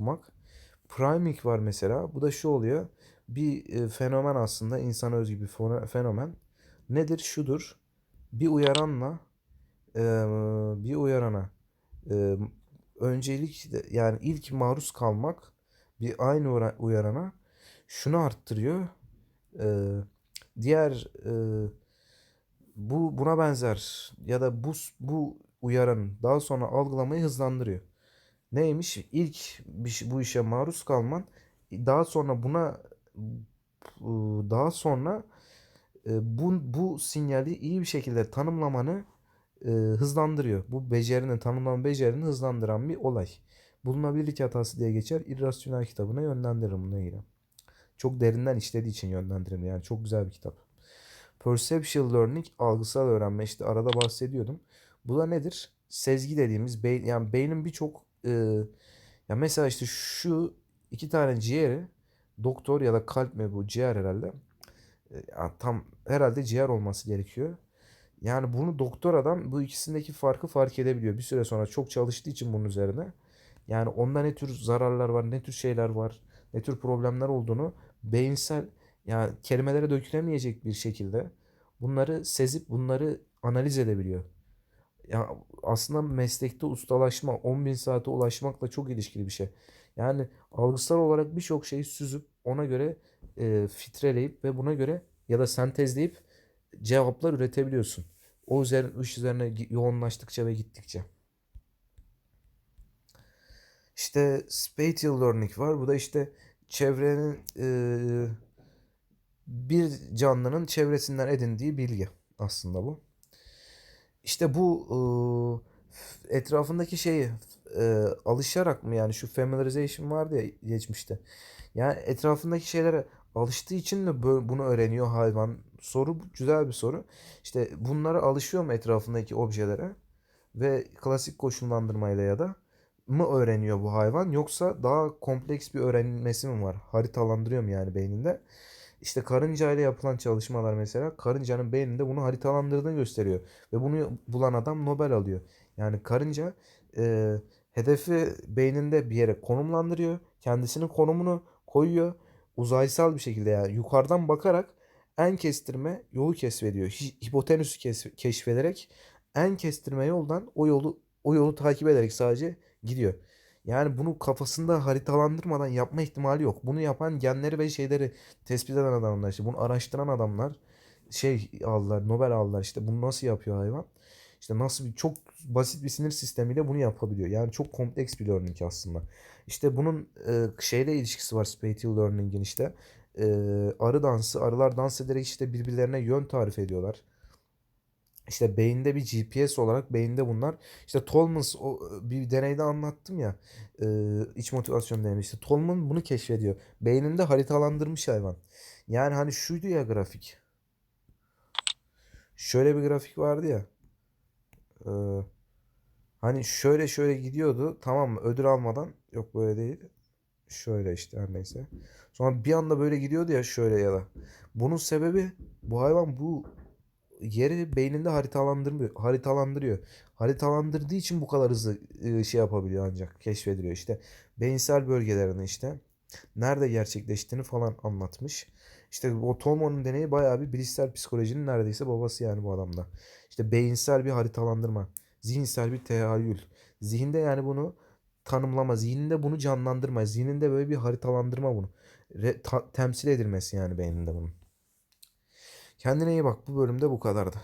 okumak. Priming var mesela. Bu da şu oluyor. Bir e, fenomen aslında insana özgü bir fenomen. Nedir? Şudur. Bir uyaranla e, bir uyarana e, öncelik yani ilk maruz kalmak bir aynı uyarana şunu arttırıyor. Diğer bu buna benzer ya da bu bu uyaranın daha sonra algılamayı hızlandırıyor. Neymiş? İlk bu işe maruz kalman daha sonra buna daha sonra e, bu, bu sinyali iyi bir şekilde tanımlamanı e, hızlandırıyor. Bu becerinin, tanımlama becerini hızlandıran bir olay. Bulunabilirlik hatası diye geçer. İrrasyonel kitabına yönlendiririm bununla ilgili. Çok derinden işlediği için yönlendiririm. Yani çok güzel bir kitap. Perceptual learning, algısal öğrenme. İşte arada bahsediyordum. Bu da nedir? Sezgi dediğimiz beyin, yani beynin birçok e, ya mesela işte şu iki tane ciğeri doktor ya da kalp mi bu ciğer herhalde. E, ya tam herhalde ciğer olması gerekiyor. Yani bunu doktor adam bu ikisindeki farkı fark edebiliyor. Bir süre sonra çok çalıştığı için bunun üzerine. Yani onda ne tür zararlar var, ne tür şeyler var, ne tür problemler olduğunu beyinsel yani kelimelere dökülemeyecek bir şekilde bunları sezip bunları analiz edebiliyor. Ya aslında meslekte ustalaşma, 10.000 saate ulaşmakla çok ilişkili bir şey. Yani algısal olarak birçok şeyi süzüp ona göre e, filtreleyip ve buna göre ya da sentezleyip cevaplar üretebiliyorsun. O üzerine, iş üzerine yoğunlaştıkça ve gittikçe. İşte spatial learning var. Bu da işte çevrenin e, bir canlının çevresinden edindiği bilgi aslında bu. İşte bu e, etrafındaki şeyi e, alışarak mı yani şu familiarization vardı ya geçmişte. Yani etrafındaki şeylere alıştığı için mi bunu öğreniyor hayvan? Soru güzel bir soru. İşte bunlara alışıyor mu etrafındaki objelere ve klasik koşullandırmayla ya da mı öğreniyor bu hayvan yoksa daha kompleks bir öğrenmesi mi var? Haritalandırıyor mu yani beyninde? İşte karınca ile yapılan çalışmalar mesela karıncanın beyninde bunu haritalandırdığını gösteriyor. Ve bunu bulan adam Nobel alıyor. Yani karınca e, hedefi beyninde bir yere konumlandırıyor. Kendisinin konumunu koyuyor. Uzaysal bir şekilde yani yukarıdan bakarak en kestirme yolu keşfediyor. Hi- Hipotenüsü keşfederek en kestirme yoldan o yolu o yolu takip ederek sadece gidiyor. Yani bunu kafasında haritalandırmadan yapma ihtimali yok. Bunu yapan genleri ve şeyleri tespit eden adamlar işte bunu araştıran adamlar şey aldılar Nobel aldılar işte bunu nasıl yapıyor hayvan. İşte nasıl bir çok basit bir sinir sistemiyle bunu yapabiliyor. Yani çok kompleks bir learning aslında. İşte bunun e, şeyle ilişkisi var spatial learning'in işte. E, arı dansı, arılar dans ederek işte birbirlerine yön tarif ediyorlar. İşte beyinde bir GPS olarak beyinde bunlar. İşte Tolmans o bir deneyde anlattım ya. E, iç motivasyon deneyi. İşte Tolman bunu keşfediyor. Beyninde haritalandırmış hayvan. Yani hani şuydu ya grafik. Şöyle bir grafik vardı ya. E, hani şöyle şöyle gidiyordu. Tamam mı? Ödül almadan. Yok böyle değil. Şöyle işte her neyse. Sonra bir anda böyle gidiyordu ya şöyle ya da. Bunun sebebi bu hayvan bu yeri beyninde haritalandırmıyor, haritalandırıyor. Haritalandırdığı için bu kadar hızlı e, şey yapabiliyor ancak keşfediliyor işte. Beyinsel bölgelerini işte nerede gerçekleştiğini falan anlatmış. İşte o Tolman'ın deneyi bayağı bir bilişsel psikolojinin neredeyse babası yani bu adamda. İşte beyinsel bir haritalandırma, zihinsel bir tehayyül. Zihinde yani bunu tanımlama, zihninde bunu canlandırma, zihninde böyle bir haritalandırma bunu. Re- ta- temsil edilmesi yani beyninde bunun. Kendine iyi bak. Bu bölümde bu kadardı.